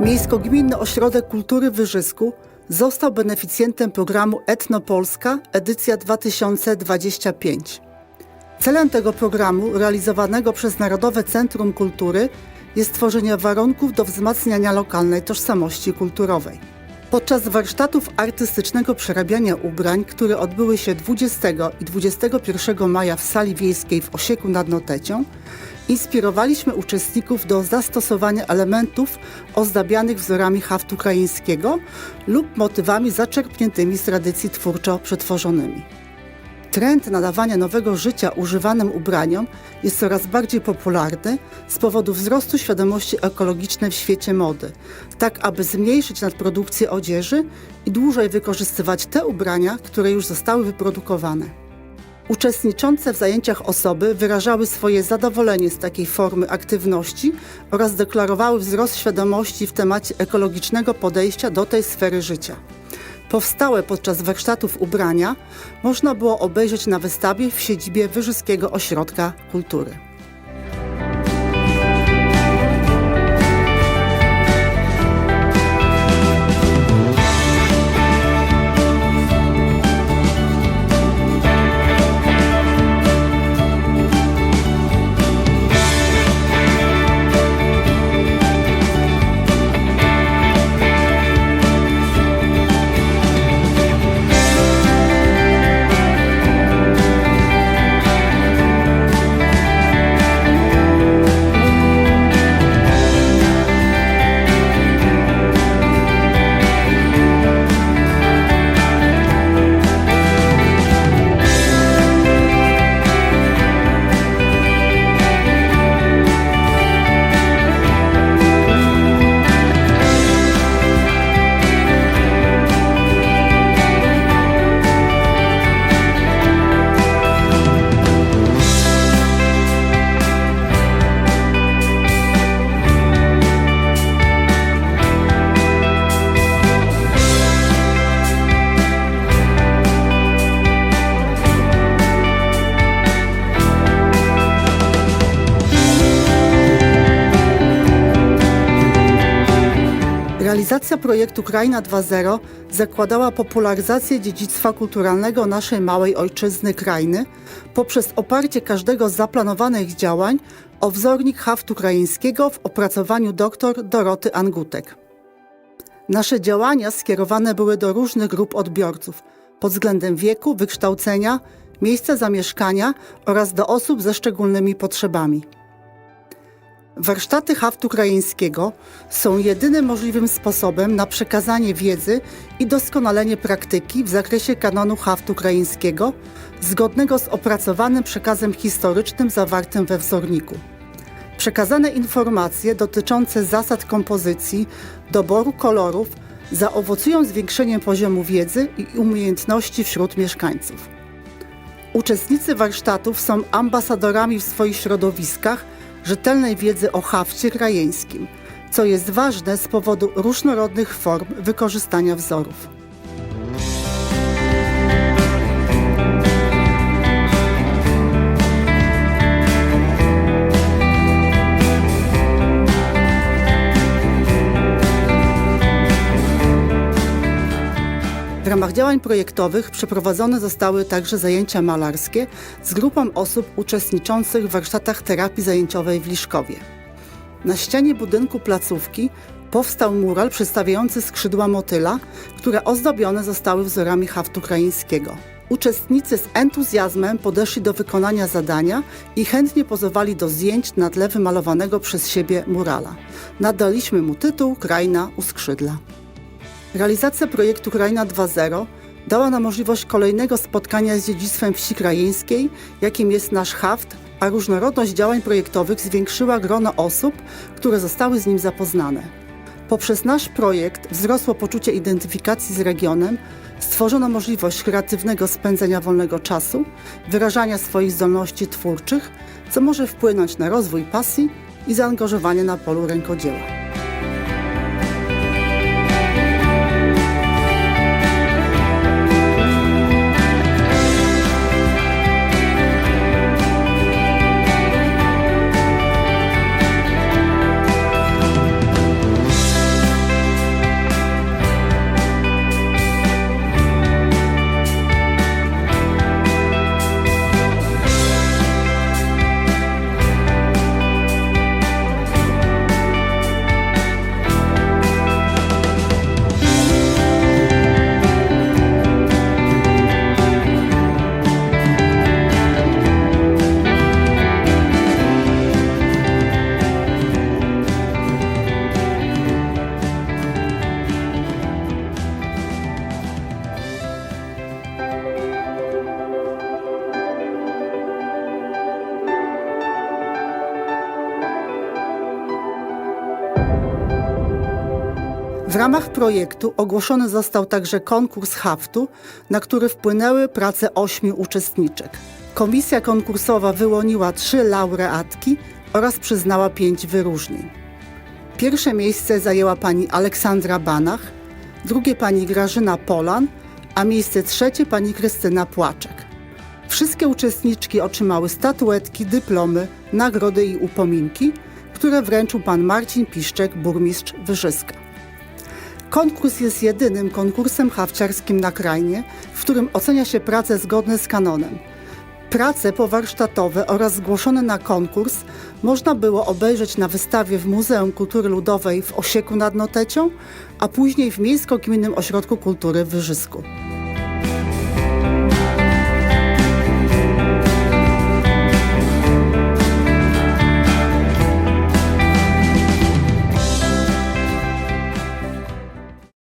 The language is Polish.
Miejsko-Gminny Ośrodek Kultury w Wyżysku został beneficjentem programu Etnopolska edycja 2025. Celem tego programu, realizowanego przez Narodowe Centrum Kultury, jest tworzenie warunków do wzmacniania lokalnej tożsamości kulturowej. Podczas warsztatów artystycznego przerabiania ubrań, które odbyły się 20 i 21 maja w sali wiejskiej w Osieku nad Notecią, inspirowaliśmy uczestników do zastosowania elementów ozdabianych wzorami haftu ukraińskiego lub motywami zaczerpniętymi z tradycji twórczo przetworzonymi. Trend nadawania nowego życia używanym ubraniom jest coraz bardziej popularny z powodu wzrostu świadomości ekologicznej w świecie mody, tak aby zmniejszyć nadprodukcję odzieży i dłużej wykorzystywać te ubrania, które już zostały wyprodukowane. Uczestniczące w zajęciach osoby wyrażały swoje zadowolenie z takiej formy aktywności oraz deklarowały wzrost świadomości w temacie ekologicznego podejścia do tej sfery życia. Powstałe podczas warsztatów ubrania można było obejrzeć na wystawie w siedzibie Wyżyskiego Ośrodka Kultury. Realizacja projektu Kraina 2.0 zakładała popularyzację dziedzictwa kulturalnego naszej małej ojczyzny krainy poprzez oparcie każdego z zaplanowanych działań o wzornik haftu ukraińskiego w opracowaniu dr Doroty Angutek. Nasze działania skierowane były do różnych grup odbiorców pod względem wieku, wykształcenia, miejsca zamieszkania oraz do osób ze szczególnymi potrzebami. Warsztaty haftu ukraińskiego są jedynym możliwym sposobem na przekazanie wiedzy i doskonalenie praktyki w zakresie kanonu haftu ukraińskiego, zgodnego z opracowanym przekazem historycznym zawartym we wzorniku. Przekazane informacje dotyczące zasad kompozycji, doboru kolorów zaowocują zwiększeniem poziomu wiedzy i umiejętności wśród mieszkańców. Uczestnicy warsztatów są ambasadorami w swoich środowiskach rzetelnej wiedzy o hafcie krajeńskim, co jest ważne z powodu różnorodnych form wykorzystania wzorów. W ramach działań projektowych przeprowadzone zostały także zajęcia malarskie z grupą osób uczestniczących w warsztatach terapii zajęciowej w Liszkowie. Na ścianie budynku placówki powstał mural przedstawiający skrzydła motyla, które ozdobione zostały wzorami haftu ukraińskiego. Uczestnicy z entuzjazmem podeszli do wykonania zadania i chętnie pozowali do zdjęć na tle wymalowanego przez siebie murala. Nadaliśmy mu tytuł Kraina u skrzydla. Realizacja projektu Kraina 2.0 dała nam możliwość kolejnego spotkania z dziedzictwem wsi krajeńskiej, jakim jest nasz haft, a różnorodność działań projektowych zwiększyła grono osób, które zostały z nim zapoznane. Poprzez nasz projekt wzrosło poczucie identyfikacji z regionem, stworzono możliwość kreatywnego spędzenia wolnego czasu, wyrażania swoich zdolności twórczych, co może wpłynąć na rozwój pasji i zaangażowanie na polu rękodzieła. W ramach projektu ogłoszony został także konkurs haftu, na który wpłynęły prace ośmiu uczestniczek. Komisja konkursowa wyłoniła trzy laureatki oraz przyznała pięć wyróżnień. Pierwsze miejsce zajęła pani Aleksandra Banach, drugie pani Grażyna Polan, a miejsce trzecie pani Krystyna Płaczek. Wszystkie uczestniczki otrzymały statuetki, dyplomy, nagrody i upominki, które wręczył pan Marcin Piszczek, burmistrz Wyżyska. Konkurs jest jedynym konkursem hawciarskim na krainie, w którym ocenia się prace zgodne z kanonem. Prace powarsztatowe oraz zgłoszone na konkurs można było obejrzeć na wystawie w Muzeum Kultury Ludowej w Osieku nad Notecią, a później w Miejsko-Gminnym Ośrodku Kultury w Wyżysku.